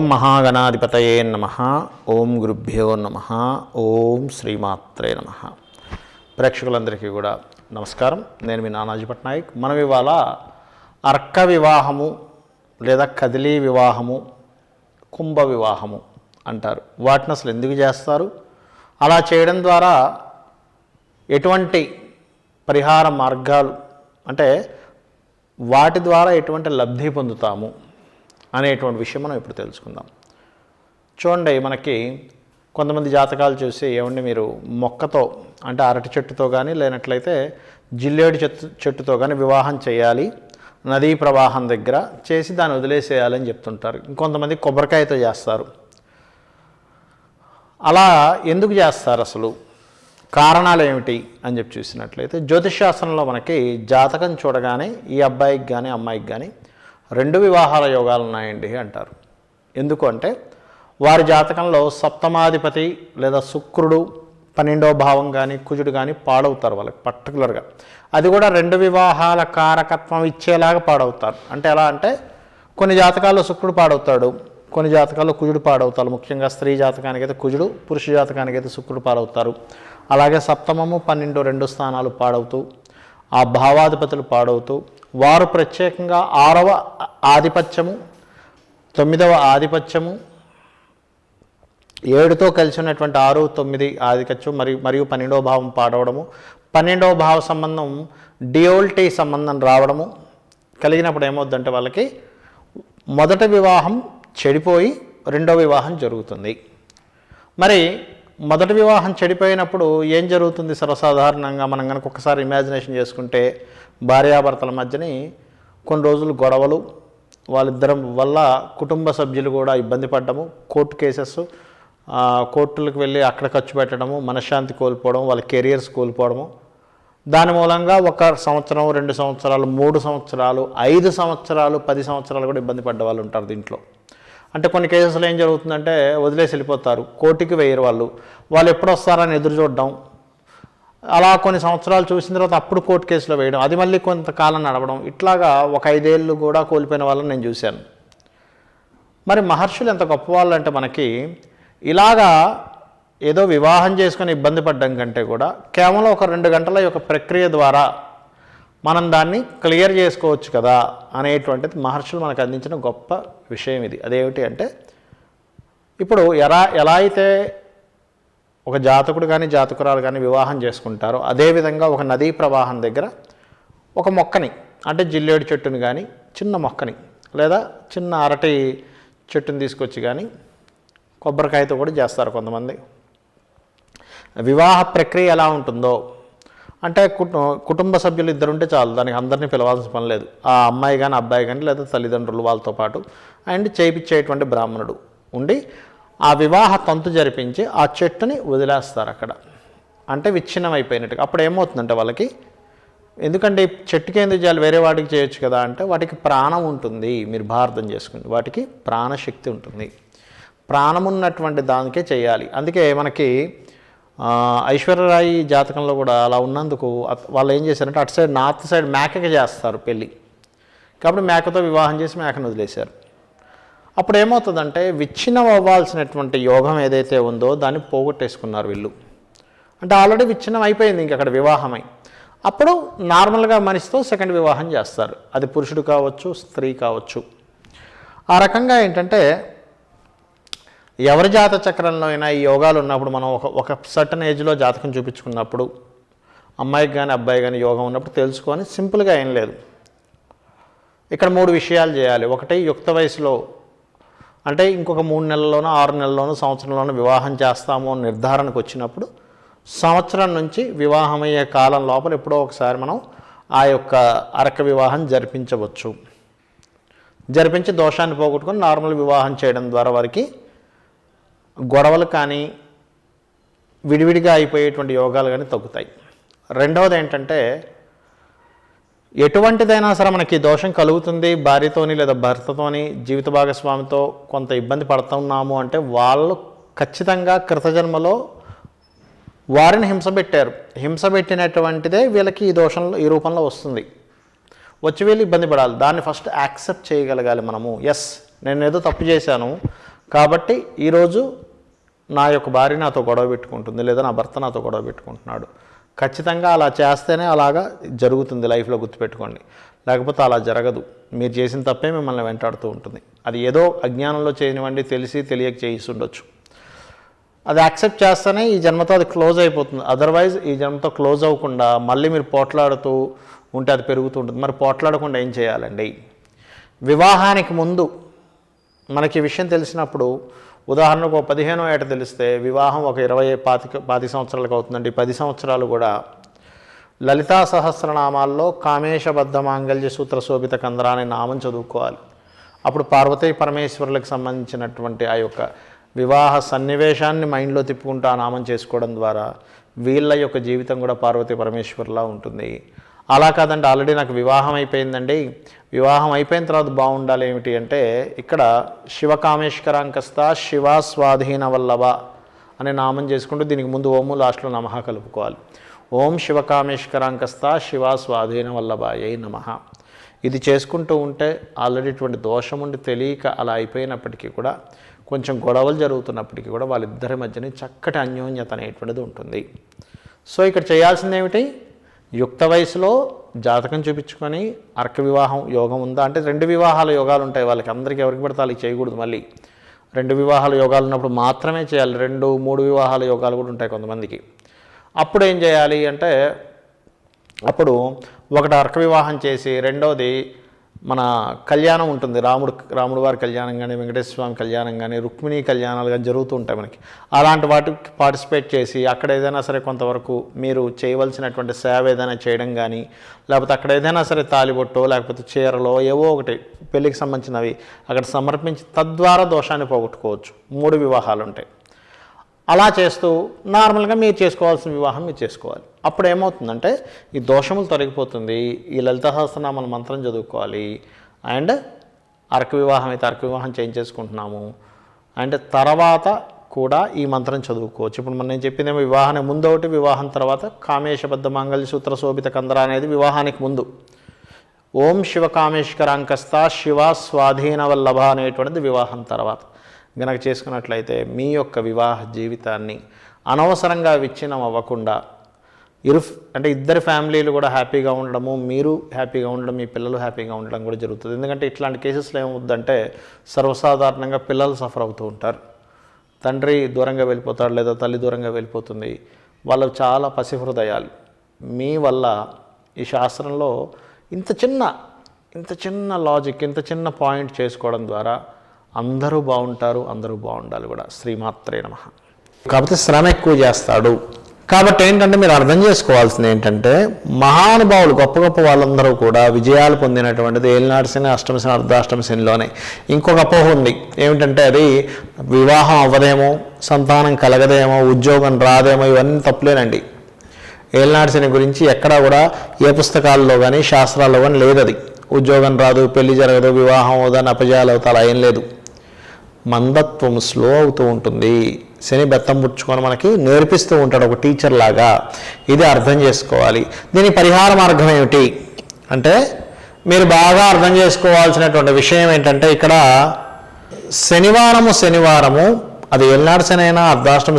ఓం మహాగణాధిపతయే నమ. ఓం గురుభ్యో నమ. ఓం శ్రీమాత్రే నమ. ప్రేక్షకులందరికీ కూడా నమస్కారం. నేను మీ నానాజీ పట్నాయక్. మనం ఇవాళ అర్క వివాహము లేదా కదిలీ వివాహము కుంభ వివాహము అంటారు. వాటిని అసలు ఎందుకు చేస్తారు? అలా చేయడం ద్వారా ఎటువంటి పరిహార మార్గాలు అంటే వాటి ద్వారా ఎటువంటి లబ్ధి పొందుతాము? అనేటువంటి విషయం మనం ఇప్పుడు తెలుసుకుందాం. చూడండి మనకి కొంతమంది జాతకాలు చూసి ఏమండి మీరు మొక్కతో అంటే అరటి చెట్టుతో కానీ లేనట్లయితే జిల్లేడు చెట్టు చెట్టుతో కానీ వివాహం చేయాలి. నదీ ప్రవాహం దగ్గర చేసి దాన్ని వదిలేసేయాలని చెప్తుంటారు. ఇంకొంతమంది కొబ్బరికాయతో చేస్తారు. అలా ఎందుకు చేస్తారు అసలు? కారణాలు ఏమిటి అని చెప్పి చూసినట్లయితే జ్యోతిష్ శాస్త్రంలో మనకి జాతకం చూడగానే ఈ అబ్బాయికి కానీ అమ్మాయికి కానీ రెండు వివాహాల యోగాలు ఉన్నాయండి అంటారు. ఎందుకు అంటే వారి జాతకంలో సప్తమాధిపతి లేదా శుక్రుడు పన్నెండో భావం కానీ కుజుడు కానీ పాడవుతారు వాళ్ళకి పర్టికులర్గా. అది కూడా రెండు వివాహాల కారకత్వం ఇచ్చేలాగా పాడవుతారు. అంటే ఎలా అంటే కొన్ని జాతకాల్లో శుక్రుడు పాడవుతాడు కొన్ని జాతకాల్లో కుజుడు పాడవుతారు. ముఖ్యంగా స్త్రీ జాతకానికైతే కుజుడు పురుష జాతకానికి అయితే శుక్రుడు పాడవుతారు. అలాగే సప్తమము పన్నెండు రెండు స్థానాలు పాడవుతూ ఆ భావాధిపతులు పాడవుతూ వారు ప్రత్యేకంగా ఆరవ ఆధిపత్యము తొమ్మిదవ ఆధిపత్యము ఏడుతో కలిసి ఉన్నటువంటి ఆరు తొమ్మిది ఆధిపత్యం మరియు మరియు పన్నెండవ భావం పాడవడము పన్నెండవ భావ సంబంధం డియోల్టీ సంబంధం రావడము కలిగినప్పుడు ఏమవుద్దంటే వాళ్ళకి మొదట వివాహం చెడిపోయి రెండో వివాహం జరుగుతుంది. మరి మొదటి వివాహం చెడిపోయినప్పుడు ఏం జరుగుతుంది సర్వసాధారణంగా? మనం కనుక ఒకసారి ఇమాజినేషన్ చేసుకుంటే భార్యాభర్తల మధ్యని కొన్ని రోజులు గొడవలు వాళ్ళిద్దరం వల్ల కుటుంబ సభ్యులు కూడా ఇబ్బంది పడ్డము కోర్టు కేసెస్ కోర్టులకు వెళ్ళి అక్కడ ఖర్చు పెట్టడము మనశ్శాంతి కోల్పోవడం వాళ్ళ కెరియర్స్ కోల్పోవడము. దాని మూలంగా ఒక సంవత్సరం రెండు సంవత్సరాలు మూడు సంవత్సరాలు ఐదు సంవత్సరాలు పది సంవత్సరాలు కూడా ఇబ్బంది పడ్డ వాళ్ళు ఉంటారు దీంట్లో. అంటే కొన్ని కేసెస్లో ఏం జరుగుతుందంటే వదిలేసి వెళ్ళిపోతారు. కోర్టుకి వేయరు వాళ్ళు. వాళ్ళు ఎప్పుడు వస్తారని ఎదురు చూడడం. అలా కొన్ని సంవత్సరాలు చూసిన తర్వాత అప్పుడు కోర్టు కేసులో వేయడం. అది మళ్ళీ కొంతకాలం నడవడం. ఇట్లాగా ఒక ఐదేళ్ళు కూడా కోల్పోయిన వాళ్ళని నేను చూశాను. మరి మహర్షులు ఎంత గొప్పవాళ్ళు అంటే మనకి ఇలాగా ఏదో వివాహం చేసుకొని ఇబ్బంది పడ్డం కంటే కూడా కేవలం ఒక రెండు గంటల యొక్క ప్రక్రియ ద్వారా మనం దాన్ని క్లియర్ చేసుకోవచ్చు కదా అనేటువంటిది మహర్షులు మనకు అందించిన గొప్ప విషయం ఇది. అదేమిటి అంటే ఇప్పుడు ఎలా ఎలా అయితే ఒక జాతకుడు కానీ జాతకురాలు కానీ వివాహం చేసుకుంటారో అదేవిధంగా ఒక నదీ ప్రవాహం దగ్గర ఒక మొక్కని అంటే జిల్లేడు చెట్టుని కానీ చిన్న మొక్కని లేదా చిన్న అరటి చెట్టుని తీసుకొచ్చి కానీ కొబ్బరికాయతో కూడా చేస్తారు కొంతమంది. వివాహ ప్రక్రియ ఎలా ఉంటుందో అంటే కుటుంబ సభ్యులు ఇద్దరు ఉంటే చాలు. దానికి అందరినీ పిలవాల్సిన పని లేదు. ఆ అమ్మాయి కానీ అబ్బాయి కానీ లేదా తల్లిదండ్రులు వాళ్ళతో పాటు అండ్ చేయించేటువంటి బ్రాహ్మణుడు ఉండి ఆ వివాహ తంతు జరిపించి ఆ చెట్టుని వదిలేస్తారు అక్కడ. అంటే విచ్ఛిన్నం అయిపోయినట్టుగా అప్పుడు ఏమవుతుందంటే వాళ్ళకి ఎందుకంటే ఈ చెట్టుకి ఎందుకు చేయాలి? వేరే వాటికి చేయొచ్చు కదా అంటే వాటికి ప్రాణం ఉంటుంది. మీరు భారతం చేసుకుని వాటికి ప్రాణశక్తి ఉంటుంది. ప్రాణం ఉన్నటువంటి దానికే చేయాలి. అందుకే మనకి ఐశ్వర్యరాయి జాతకంలో కూడా అలా ఉన్నందుకు వాళ్ళు ఏం చేశారంటే అటు సైడ్ నార్త్ సైడ్ మేకకి చేస్తారు పెళ్ళి. కాబట్టి మేకతో వివాహం చేసి మేకను వదిలేశారు. అప్పుడు ఏమవుతుందంటే విచ్ఛిన్నం అవ్వాల్సినటువంటి యోగం ఏదైతే ఉందో దాన్ని పోగొట్టేసుకున్నారు వీళ్ళు. అంటే ఆల్రెడీ విచ్ఛిన్నం అయిపోయింది ఇంక అక్కడ వివాహమై. అప్పుడు నార్మల్గా మనిషితో సెకండ్ వివాహం చేస్తారు. అది పురుషుడు కావచ్చు స్త్రీ కావచ్చు. ఆ రకంగా ఏంటంటే ఎవరి జాత చక్రంలో అయినా ఈ యోగాలు ఉన్నప్పుడు మనం ఒక ఒక సర్టన్ ఏజ్లో జాతకం చూపించుకున్నప్పుడు అమ్మాయికి కానీ అబ్బాయి కానీ యోగం ఉన్నప్పుడు తెలుసుకొని సింపుల్గా ఏం లేదు. ఇక్కడ మూడు విషయాలు చేయాలి. ఒకటి యుక్త వయసులో అంటే ఇంకొక మూడు నెలల్లోనో ఆరు నెలల్లోనో సంవత్సరంలోనో వివాహం చేస్తాము అని నిర్ధారణకు వచ్చినప్పుడు సంవత్సరం నుంచి వివాహమయ్యే కాలం లోపల ఎప్పుడో ఒకసారి మనం ఆ యొక్క అరక వివాహం జరిపించవచ్చు. జరిపించి దోషాన్ని పోగొట్టుకొని నార్మల్ వివాహం చేయడం ద్వారా వారికి గొడవలు కానీ విడివిడిగా అయిపోయేటువంటి యోగాలు కానీ తగ్గుతాయి. రెండవది ఏంటంటే ఎటువంటిదైనా సరే మనకి దోషం కలుగుతుంది. భార్యతోని లేదా భర్తతోని జీవిత భాగస్వామితో కొంత ఇబ్బంది పడుతున్నాము అంటే వాళ్ళు ఖచ్చితంగా కృతజన్మలో వారిని హింస పెట్టారు. హింస పెట్టినటువంటిదే వీళ్ళకి ఈ దోషంలో ఈ రూపంలో వస్తుంది. వచ్చి వీళ్ళు ఇబ్బంది పడాలి. దాన్ని ఫస్ట్ యాక్సెప్ట్ చేయగలగాలి మనము. ఎస్ నేను ఏదో తప్పు చేశాను. కాబట్టి ఈరోజు నా యొక్క భార్య నాతో గొడవ పెట్టుకుంటుంది లేదా నా భర్త నాతో గొడవ పెట్టుకుంటున్నాడు. ఖచ్చితంగా అలా చేస్తేనే అలాగా జరుగుతుంది లైఫ్లో గుర్తుపెట్టుకోండి. లేకపోతే అలా జరగదు. మీరు చేసిన తప్పే మిమ్మల్ని వెంటాడుతూ ఉంటుంది. అది ఏదో అజ్ఞానంలో చేయనివ్వండి తెలిసి తెలియక చేయిస్తుండొచ్చు. ఉండొచ్చు అది యాక్సెప్ట్ చేస్తేనే ఈ జన్మతో అది క్లోజ్ అయిపోతుంది. అదర్వైజ్ ఈ జన్మతో క్లోజ్ అవ్వకుండా మళ్ళీ మీరు పోట్లాడుతూ ఉంటే అది పెరుగుతూ ఉంటుంది. మరి పోట్లాడకుండా ఏం చేయాలండి? వివాహానికి ముందు మనకి విషయం తెలిసినప్పుడు ఉదాహరణకు ఒక పదిహేనో ఏట తెలిస్తే వివాహం ఒక ఇరవై పాతిక పాతి సంవత్సరాలకు అవుతుందండి. పది సంవత్సరాలు కూడా లలితా సహస్రనామాల్లో కామేశబద్ధ మాంగళ్య సూత్ర శోభిత కందర అనే నామం చదువుకోవాలి. అప్పుడు పార్వతీ పరమేశ్వరులకు సంబంధించినటువంటి ఆ యొక్క వివాహ సన్నివేశాన్ని మైండ్లో తిప్పుకుంటూ ఆ నామం చేసుకోవడం ద్వారా వీళ్ళ యొక్క జీవితం కూడా పార్వతీ పరమేశ్వర్లా ఉంటుంది. అలా కాదండి ఆల్రెడీ నాకు వివాహం అయిపోయిందండి. వివాహం అయిపోయిన తర్వాత బాగుండాలి ఏమిటి అంటే ఇక్కడ శివకామేశ్వరాంకస్త శివ స్వాధీన వల్లభ అనే నామం చేసుకుంటూ దీనికి ముందు ఓము లాస్ట్లో నమః కలుపుకోవాలి. ఓం శివకామేశ్వరాంకస్త శివ స్వాధీన వల్లభాయై నమ. ఇది చేసుకుంటూ ఉంటే ఆల్రెడీ ఇటువంటి దోషం ఉండి తెలియక అలా అయిపోయినప్పటికీ కూడా కొంచెం గొడవలు జరుగుతున్నప్పటికీ కూడా వాళ్ళిద్దరి మధ్యనే చక్కటి అన్యోన్యత అనేటువంటిది ఉంటుంది. సో ఇక్కడ చేయాల్సింది ఏమిటి యుక్త వయసులో జాతకం చూపించుకొని అర్క వివాహం యోగం ఉందా? అంటే రెండు వివాహాల యోగాలు ఉంటాయి వాళ్ళకి. అందరికీ ఎవరికి పడితే వాళ్ళకి చేయకూడదు మళ్ళీ. రెండు వివాహాల యోగాలు ఉన్నప్పుడు మాత్రమే చేయాలి. రెండు మూడు వివాహాల యోగాలు కూడా ఉంటాయి కొంతమందికి. అప్పుడు ఏం చేయాలి అంటే అప్పుడు ఒకటి అర్క వివాహం చేసి రెండోది మన కళ్యాణం ఉంటుంది. రాముడు రాముడు వారి కళ్యాణం కానీ వెంకటేశ్వర స్వామి కళ్యాణం కానీ రుక్మిణి కళ్యాణాలు కానీ జరుగుతూ ఉంటాయి మనకి. అలాంటి వాటికి పార్టిసిపేట్ చేసి అక్కడ ఏదైనా సరే కొంతవరకు మీరు చేయవలసినటువంటి సేవ ఏదైనా చేయడం కానీ లేకపోతే అక్కడ ఏదైనా సరే తాలిబొట్టో లేకపోతే చీరలో ఏవో ఒకటి పెళ్ళికి సంబంధించినవి అక్కడ సమర్పించి తద్వారా దోషాన్ని పోగొట్టుకోవచ్చు. మూడు వివాహాలు ఉంటాయి. అలా చేస్తూ నార్మల్గా మీరు చేసుకోవాల్సిన వివాహం మీరు చేసుకోవాలి. అప్పుడు ఏమవుతుందంటే ఈ దోషములు తొలగిపోతుంది. ఈ లలిత సహస్రనామాల మంత్రం చదువుకోవాలి. అండ్ అర్క వివాహం అయితే అర్క వివాహం చేంజ్ చేసుకుంటున్నాము. అండ్ తర్వాత కూడా ఈ మంత్రం చదువుకోవచ్చు. ఇప్పుడు మనం నేను చెప్పిందేమో వివాహానికి ముందు ఒకటి వివాహం తర్వాత కామేశబద్ధ మంగళ సూత్ర శోభిత కందర అనేది వివాహానికి ముందు. ఓం శివ కామేశ్వరాంకస్త శివ స్వాధీన వల్లభ అనేటువంటిది వివాహం తర్వాత. గనక చేసుకున్నట్లయితే మీ యొక్క వివాహ జీవితాన్ని అనవసరంగా విచ్ఛిన్నం అవ్వకుండా ఇరు అంటే ఇద్దరు ఫ్యామిలీలు కూడా హ్యాపీగా ఉండడము మీరు హ్యాపీగా ఉండడం మీ పిల్లలు హ్యాపీగా ఉండడం కూడా జరుగుతుంది. ఎందుకంటే ఇట్లాంటి కేసెస్లో ఏమవుద్దంటే సర్వసాధారణంగా పిల్లలు సఫర్ అవుతూ ఉంటారు. తండ్రి దూరంగా వెళ్ళిపోతాడు లేదా తల్లి దూరంగా వెళ్ళిపోతుంది. వాళ్ళు చాలా పసిహృదయాలు. మీ వల్ల ఈ శాస్త్రంలో ఇంత చిన్న ఇంత చిన్న లాజిక్ ఇంత చిన్న పాయింట్ చేసుకోవడం ద్వారా అందరూ బాగుంటారు అందరూ బాగుండాలి కూడా. శ్రీమాత్రే నమ. కాకపోతే శ్రమ ఎక్కువ చేస్తాడు. కాబట్టి ఏంటంటే మీరు అర్థం చేసుకోవాల్సింది ఏంటంటే మహానుభావులు గొప్ప గొప్ప వాళ్ళందరూ కూడా విజయాలు పొందినటువంటిది ఏలినాడు శని అష్టమ శని అర్ధాష్టమ శనిలోనే. ఇంకొక అపోహ ఉంది. ఏమిటంటే అది వివాహం అవ్వదేమో సంతానం కలగదేమో ఉద్యోగం రాదేమో ఇవన్నీ తప్పులేనండి. ఏలినాడు శని గురించి ఎక్కడా కూడా ఏ పుస్తకాల్లో కానీ శాస్త్రాల్లో కానీ లేదు అది ఉద్యోగం రాదు పెళ్ళి జరగదు వివాహం అవుదని అపజయాలు అవుతా అలా ఏం లేదు. మందత్వం స్లో అవుతూ ఉంటుంది. శని బెత్తం పుచ్చుకొని మనకి నేర్పిస్తూ ఉంటాడు ఒక టీచర్ లాగా. ఇది అర్థం చేసుకోవాలి. దీని పరిహార మార్గం ఏమిటి? అంటే మీరు బాగా అర్థం చేసుకోవాల్సినటువంటి విషయం ఏంటంటే ఇక్కడ శనివారము శనివారము అది ఎల్నాడు శని అయినా అర్ధాష్టమి